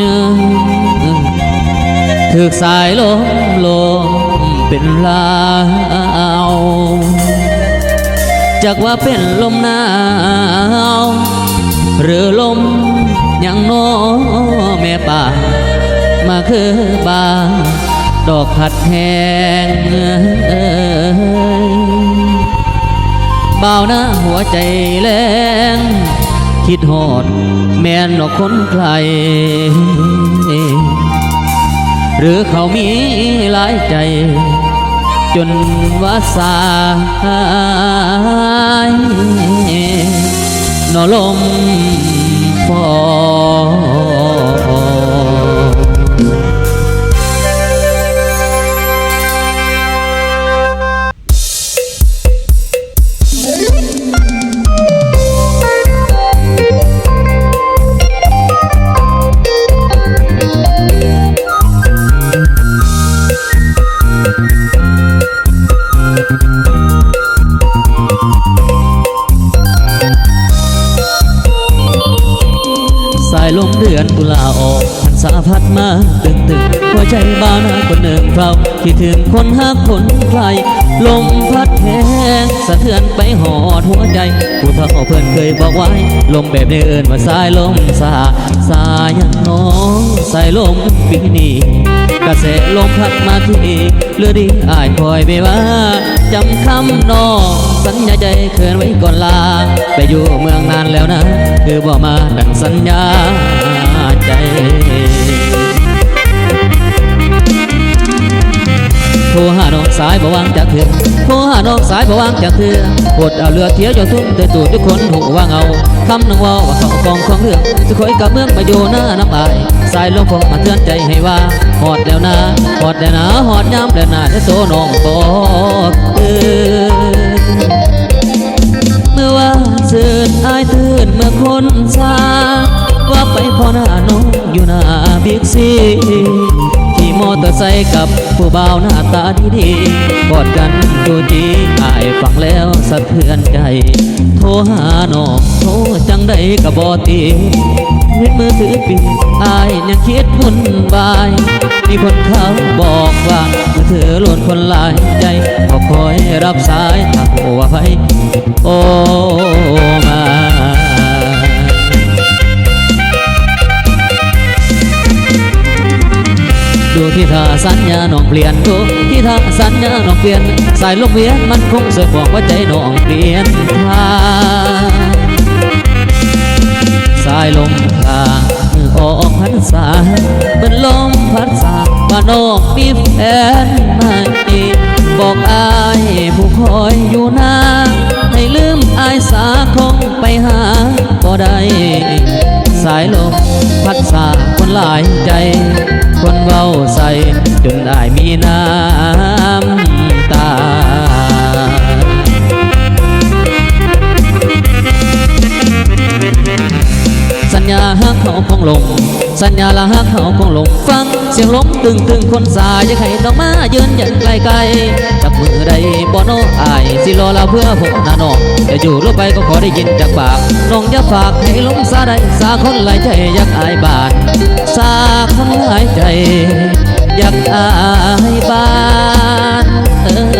ยืนถึกสายลมลมเป็นลาวจากว่าเป็นลมหนาวหรือลมยังโนแม่ป่า มาคือบาดอกผัดแหงเบาหน้าหัวใจแรง คิดหอด แม่นนอกคนใคร หรือเขามีหลายใจ จนว่าสายนอลมฟอายลมเดือนกุลาออกพันสาพัดมาตึงตึงหัวใจบ้าวนาคนหนึ่งเฝ้าคิดถึงคนหักคนใครลมพัดแหงสะเทือนไปหอดหัวใจผู้เฒ่าเพื่อนเคยบอกไว้ ลมแบบนี้เอินว่าสายลมสาสายยังน้องสายลมปีนี้กระแสลมพัดมาที่เรือดีอายคอยไปว่าจำคำน้อง สัญญาใจเคินไว้ก่อนลา ไปอยู่เมืองนานแล้วนะ คือบอกมาดังสัญญาใจโทรหาน้องสายบ่วางจากเถื่อโทรหาน้องสายบ่วางจากเถื่อปวดเอาเรือเที่ยวจนทุ่มเตยตูดทุกคนหูว่างเงาคำนึงว่าว่าเขากองของเรื่องจะคอยกับเมืองมาอยู่หน้าน้ำอาย สายลมพงมาเตือนใจให้ว่าหอดแล้วนะหอดแล้วนะหอดย้ำแล้วนะจะโซน้องบอกเออ ว่าสื่นอายตื่นเมื่อคนซาว่าไปพอหน้าน้องอยู่หน้าบิ๊กซีขี่มอเตอร์ไซค์กับผู้บ่าวหน้าตาดีๆกอดกันดูดีอายฟังแล้วสะเทือนใจ โทรหาน้องโทรจังได้กับบอตีเห็นมือถือปิดอายยังคิดวุ่นวาย มีคนเขาบอกว่ามือถือหล่นคนหลายใจก็คอยรับสายหากว่าไปโอ้มาดูที่ท่าสัญญาน้องเปลี่ยนดูที่ท่าสัญญาน้องเปลี่ยน สายลมเวียนมันคงเสือกบอกว่าใจน้องเปลี่ยนทางสายลมพลา ออกพันษาเป็นลมพัดสาว่านอกมีแฟนใหม่บอกอายผู้คอยอยู่นาให้ลืมอายสาคงไปหาก็ได้สายลมพัดสาคนหลายใจ คนเว้าใส่จนได้มีน้ำ งลงสัญญาละฮักเขาคงลงฟัง เสียงลมตึงตึงคนสายจะไข่ดอกมายืนยันไกลไกลจับมือใดบ่โนอาย สิรอเราเพื่อผมนาน้องจะอยู่ลงไปก็ขอได้ยินจากปากน้องอย่าฝากให้ลงสาใดสาคนหลายใจอยากอายบานสาคนหลายใจอยากอายบานเออ